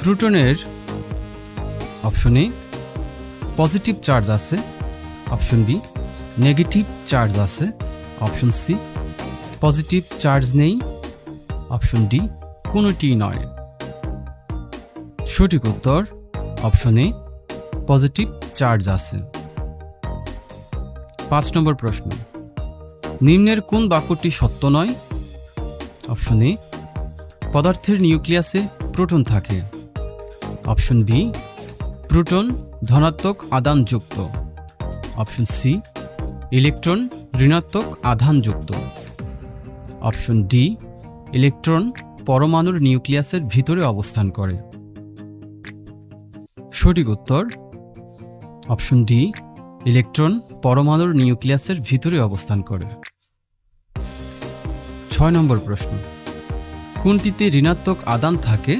প্রোটনের option A positive charge আছে option B negative charge আছে option C positive charge নেই option D কোনোটি নয়। সঠিক উত্তর অপশন এ পজিটিভ চার্জ আছে। পাঁচ নম্বর প্রশ্ন, নিম্নের কোন বাক্যটি সত্য নয়? অপশন এ পদার্থের নিউক্লিয়াসে প্রোটন থাকে। অপশন বি, প্রোটন ধনাত্মক আধানযুক্ত অপশন সি, ইলেকট্রন ঋণাত্মক আধানযুক্ত। অপশন ডি, ইলেকট্রন পরমাণুর নিউক্লিয়াসের ভিতরে অবস্থান করে। সঠিক উত্তর, অপশন ডি, ইলেকট্রন পরমাণুর নিউক্লিয়াসের ভিতরে অবস্থান করে। ছয় নম্বর প্রশ্ন, কোনটিতে ঋণাত্মক আদান থাকে?